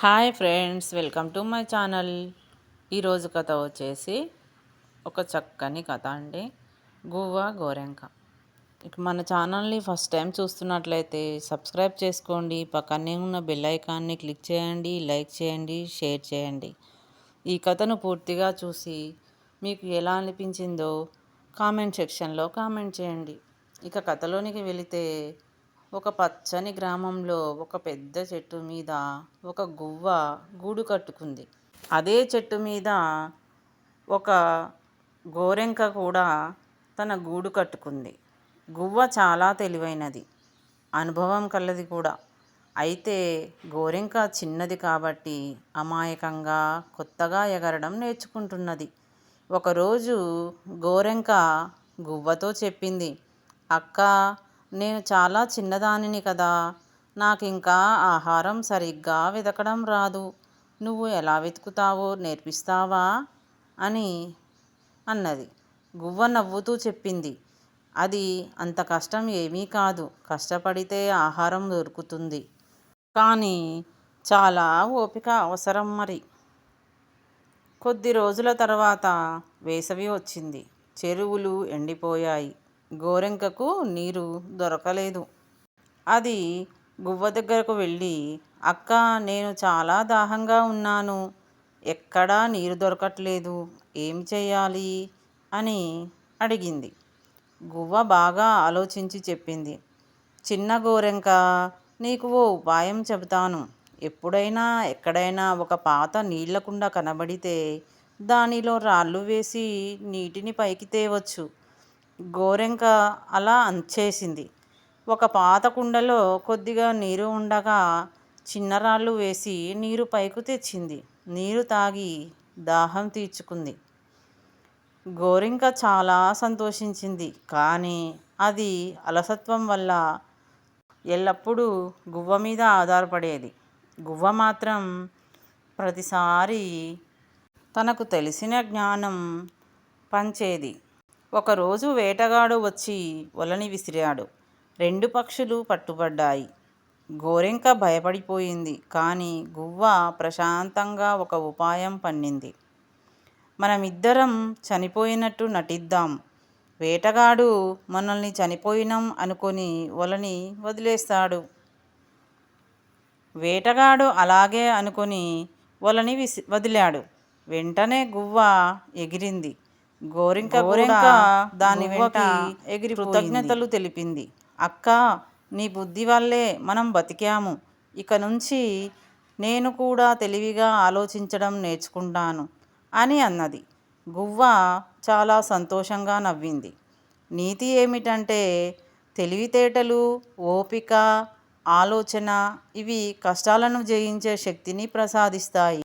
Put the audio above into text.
Hi friends welcome to my channel. ఈరోజు కథ వచ్చేసి ఒక చక్కని కథ అండి. గువ్వ గోరెంక. ఇక మన ఛానల్ని ఫస్ట్ టైం చూస్తున్నట్లయితే సబ్స్క్రైబ్ చేసుకోండి. పక్కనే ఉన్న బెల్ ఐకాన్ని క్లిక్ చేయండి లైక్ చేయండి షేర్ చేయండి. ఈ కథను పూర్తిగా చూసి మీకు ఎలా అనిపించిందో కామెంట్ సెక్షన్లో కామెంట్ చేయండి. ఇక కథలోనికి వెళితే ఒక పచ్చని గ్రామంలో ఒక పెద్ద చెట్టు మీద ఒక గువ్వ గూడు కట్టుకుంది. అదే చెట్టు మీద ఒక గోరెంక కూడా తన గూడు కట్టుకుంది. గువ్వ చాలా తెలివైనది. అనుభవం కలది కూడా. అయితే గోరెంక చిన్నది కాబట్టి అమాయకంగా కొత్తగా ఎగరడం నేర్చుకుంటున్నది. ఒకరోజు గోరెంక గువ్వతో చెప్పింది అక్క నేను చాలా చిన్నదానిని కదా. నాకు ఇంకా ఆహారం సరిగ్గా వెతకడం రాదు. నువ్వు ఎలా వెతుకుతావో నేర్పిస్తావా? అని అన్నది. గువ్వ నవ్వుతూ చెప్పింది. అది అంత కష్టం ఏమీ కాదు. కష్టపడితే ఆహారం దొరుకుతుంది. కానీ చాలా ఓపిక అవసరం మరి. కొద్ది రోజుల తర్వాత వేసవి వచ్చింది. చెరువులు ఎండిపోయాయి. గోరెంకకు నీరు దొరకలేదు. అది గువ్వ దగ్గరకు వెళ్ళి అక్క నేను చాలా దాహంగా ఉన్నాను. ఎక్కడా నీరు దొరకట్లేదు. ఏం చేయాలి? అని అడిగింది. గువ్వ బాగా ఆలోచించి చెప్పింది. చిన్న గోరెంక నీకు ఓ ఉపాయం చెబుతాను. ఎప్పుడైనా ఎక్కడైనా ఒక పాత నీళ్ళకుండా కనబడితే దానిలో రాళ్ళు వేసి నీటిని పైకి తేవచ్చు. గోరెంక అలా అంచేసింది. ఒక పాత కుండలో కొద్దిగా నీరు ఉండగా చిన్నరాళ్ళు వేసి నీరు పైకి తెచ్చింది. నీరు తాగి దాహం తీర్చుకుంది. గోరింక చాలా సంతోషించింది. కానీ అది అలసత్వం వల్ల ఎల్లప్పుడూ గువ్వ మీద ఆధారపడేది. గువ్వ మాత్రం ప్రతిసారి తనకు తెలిసిన జ్ఞానం పంచేది. ఒకరోజు వేటగాడు వచ్చి వలని విసిరాడు. రెండు పక్షులు పట్టుబడ్డాయి. గోరెంక భయపడిపోయింది. కానీ గువ్వ ప్రశాంతంగా ఒక ఉపాయం పన్నింది. మనమిద్దరం చనిపోయినట్టు నటిద్దాం. వేటగాడు మనల్ని చనిపోయినాం అనుకొని వలని వదిలేస్తాడు. వేటగాడు అలాగే అనుకొని వలని విసి వదిలాడు. వెంటనే గువ్వ ఎగిరింది. గోరింక గోరింక దాని వెంట ఎగిరి కృతజ్ఞతలు తెలిపింది. అక్క నీ బుద్ధి వల్లే మనం బతికాము. ఇక నుంచి నేను కూడా తెలివిగా ఆలోచించడం నేర్చుకుంటాను అని అన్నది. గువ్వ చాలా సంతోషంగా నవ్వింది. నీతి ఏమిటంటే తెలివితేటలు ఓపిక ఆలోచన ఇవి కష్టాలను జయించే శక్తిని ప్రసాదిస్తాయి.